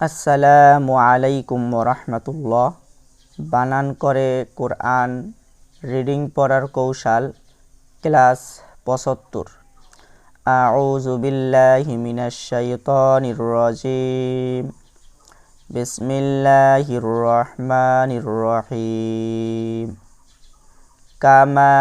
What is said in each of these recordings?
আসসালামু আলাইকুম রহমতুল্লাহ বানান করে কোরআন রিডিং পড়ার কৌশল ক্লাস পঁচাত্তর আউযু বিল্লাহি মিনাশ শাইতানির রাজিম বিসমিল্লাহির রহমানির রহিম কামা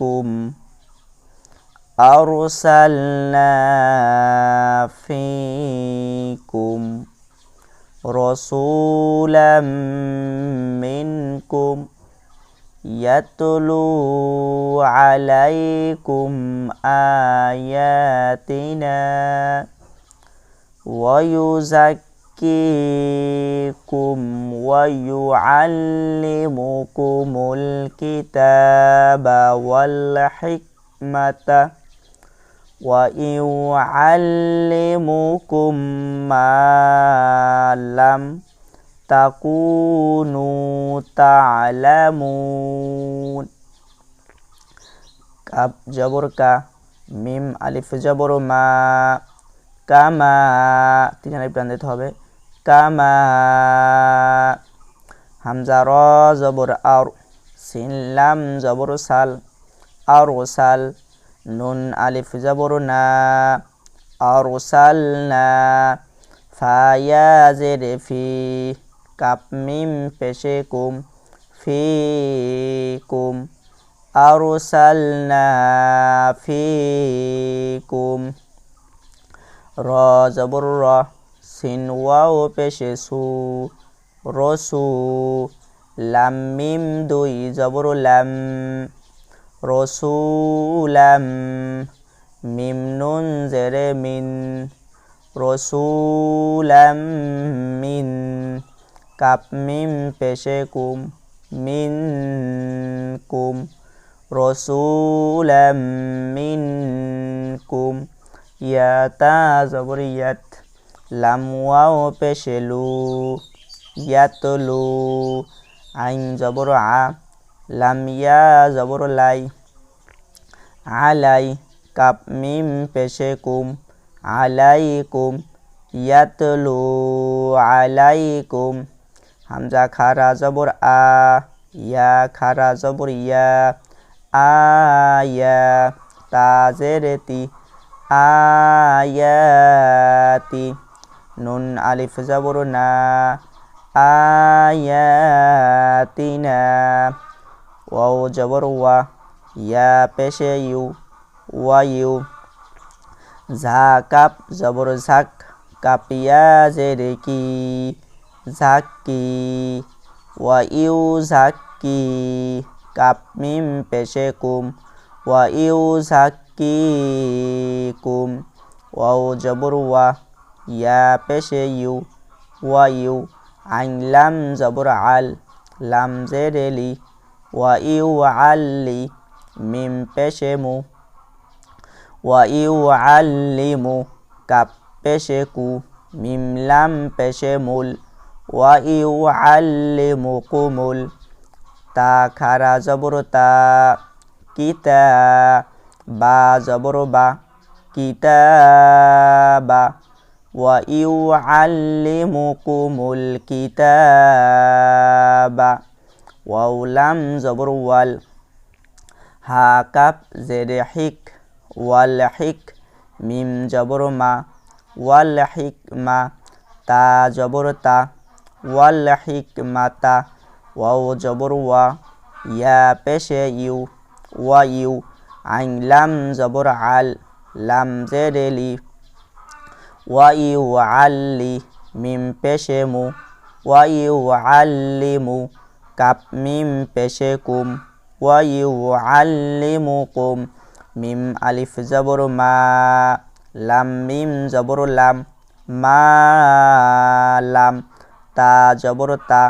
أرسلناكم أرسلنا فيكم رسولا منكم يتلو عليكم آياتنا ويزكيكم ويعلمكم الكتاب والحكمة ويعلمكم ما لم تكونوا تعلمون কাপ জবর কা মিম আলিফ জবর মা কামা তিন আলিফ টান দিতে হবে কামা হামজা র জবর আর সিন লাম জবর সাল আর সাল নুন আলিফ জবর না আর সাল না ফায়া জের ফি কাপ মিম পেশে কুম ফি কুম أرسلنا فيكم র জবর র সিন ওয়াও পেশে সু রসু, লাম, মিম, দুই জবর লাম রসুলাম, মিম, নুন, জেরে, মিন, রসুলাম, মিন, কাপ, মিম, পেশে, কুম, মিন, কুম, রসুলাম মিনকুম ইয়াতা জবরিয়াত লাম ওয়াও ইয়াতলু, আইন জবর আ লাম জবর লাই, আলাই কাপ মিম পেশে কুম আলাইকুম, ইয়াতলু, আলাইকুম, হামজা খারা জবর আ, ইয়া খারা জবর ইয়া আয়া তাজেরেতি আয়াতি নুন, আলিফ জবর না আয়াতিনা, ওয়াও, জবর, ওয়া, ইয়া, পেশে, ইউ, ওয়া, ইউ, ঝা, কাপ, জবর, ঝাক কাপিয়া জেরে, কি, ঝাকি ওয়া, ইউ, ঝাকি কাপ, মিম, পেশে, কুম, ওয়া, ইউ, ঝাকি কুম, ওয়াও, জবর, ওয়া ইয়া পেশে ইউ ওয়া ইউ আইন লাম জবর আল লাম জেরেলি ওয়া ইউ আল্লি মিম পেশে মু ওয়া ইউ আল্লিমু কাপ পেশে কু মিম লাম পেশে মুল ওয়া ইউ আল্লিমুকুমুল তা খারা জবর তা কিতা বা জবর বা কিতাবা ওয়া ইউ আল্লিমুকুমুল কিতাবা ওয়াও লাম জবর ওয়াল হা কাপ জেরে হিক ওয়াল হিক মিম জবর মা ওয়াল হিক মা তা জবর তা ওয়াল হিক মাতা ওয়াও জবর ওয়া ইয়া পেশে ইউ ওয়া ইউ মিম পেশে মু ওয়া ইউ আল্লিমু কাপ মিম পেশে কুম ওয়া ইউ আল্লিমুকুম মিম আলিফ জবর মা লাম মিম জবর লাম মা লাম তা জবর তা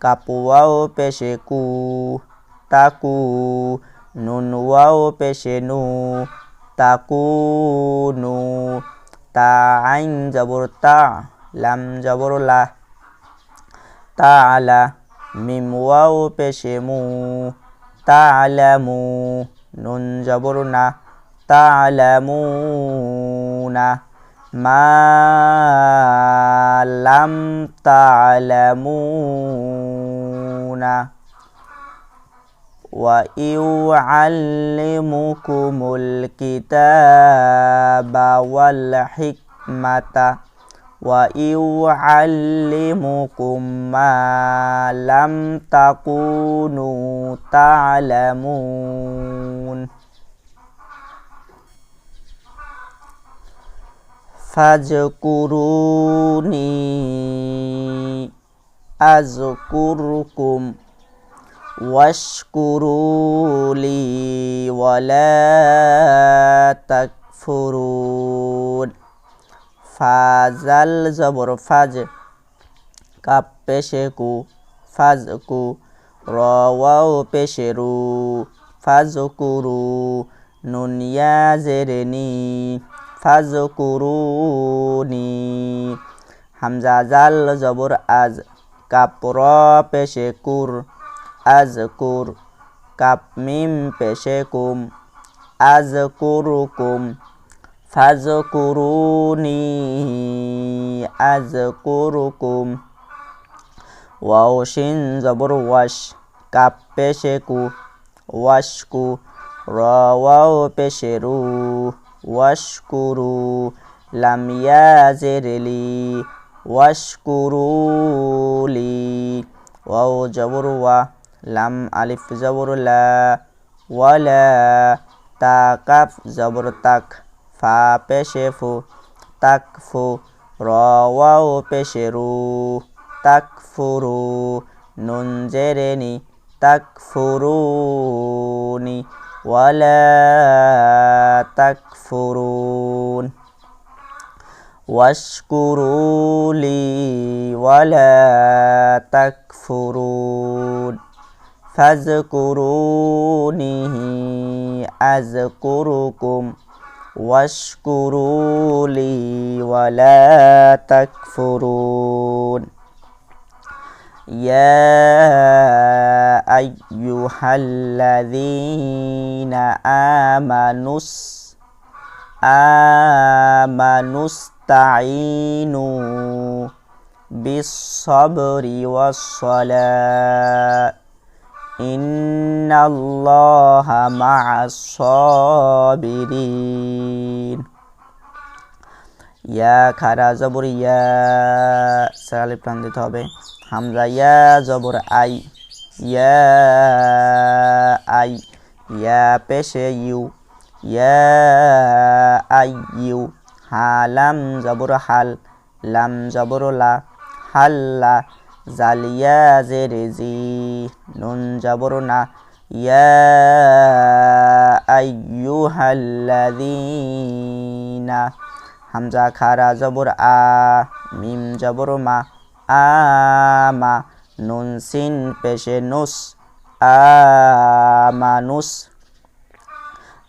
কাপুয়াও পেশে কু তাকু নুন ওয়াও পেশে নু তাকু নু তা আইন জবর তা, লাম জবর লা। তা আলা মিম ওয়াও পেশে মু, তা আলামু নুন জবর না। তালামুনা মা লাম তালামুনা ويعلمكم الكتاب والحكمة ويعلمكم ما لم تكونوا تعلمون فاذكروني أذكركم واشكروا لي ولا تكفرون ফাজাল জবর ফাজ কাপ পেশে কু ফাজ কু রাও পেশে রু ফাজ কুরু নুনিয়া জেরেনি ফাজ কুরুনি হামজা জাল জবর আজ কাপ র পেশে কুর আজ কুর কাপ মিম পেশে কুম আজ কুরুকুম ফাজকুরুনি, আজকুরুকুম। ওয়াও শিন জবর ওয়াশ, কাপ পেশে কু ওয়াশকু র ওয়াও পেশে রু ওয়াশকুরু লাম ইয়াজেরলি ওয়াশকুরুলি ওয়াও জবর ওয়া। লাম আলিফ জবর লা ওয়ালা তা কাফ জবর তাক ফা পেশে ফু তাক ফু র ওয়াও পেশে রু তাক ফুরু নুন জেরেনি তাক ফুরুনি ওয়ালা তাক ফুরুন واشكروا لي ولا تكفرون فاذكروني أذكركم واشكروا لي ولا تكفرون. يا أيها الذين آمنوا آمنوا استعينوا بالصبر والصلاة. দিতে হবে। হামজা, ইয়া জবর, আই, ইয়া আই, ইয়া পেশে, ইউ, ইয়া আই, ইউ হালাম জবর, হাল, লাম জবর, লা, হাল্লা জালিয়া জেরে জি নুন জবর না। ইয়া আইয়ুহাল্লাযীনা, হামজা খারা জবর আ, মিম জবর মা আমা নুন সিন পেশে নুস আমানুস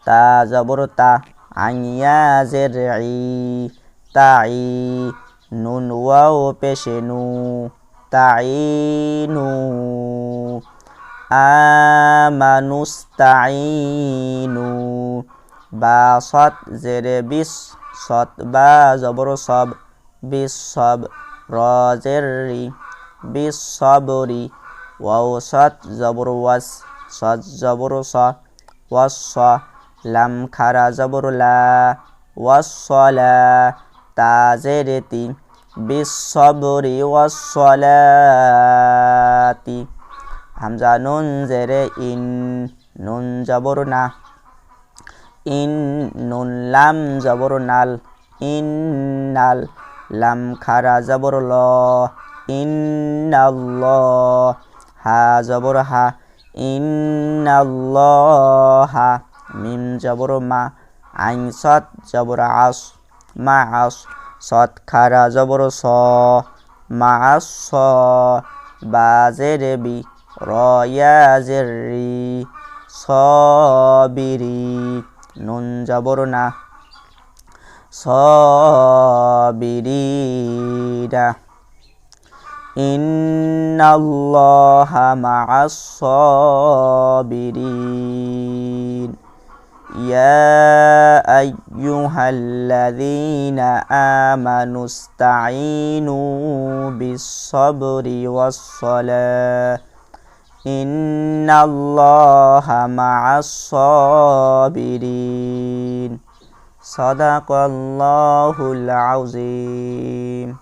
তা জবর তা, আইয়া জের তাই নুন ওয়াও পেশে নু। তাইনু আমানুস্তাইনু বা সৎ জেরে বিশ সৎ বা জবর সব বিশ সব র জের রি বিশ সবরি ওয়াও সৎ জবর ওয়াস সৎ জবর স ওয়াস লাম খারা জবর লা ওয়াসলা তা জেরে তি বিশ্ববরি ওয়াসলাতি হামজা নুন জেরে ইন নুন জবর না ইন নুন লাম জবর নাল ইন নাল লাম খারা জবর ল ইন্নাল্লাহ হা জবর হা ইন্নাল্লাহা মিম জবর মা আইন সৎ জবর আস মা আস সৎ খারা জবর স মা স বা জেরে বি রয়া জেরি সবিরি নুন জবর না সবিরিনা ইন্নাল্লাহা মা'আস সাবিরিন يا أيها الذين آمنوا استعينوا بالصبر والصلاة إن الله مع الصابرين صدق الله العظيم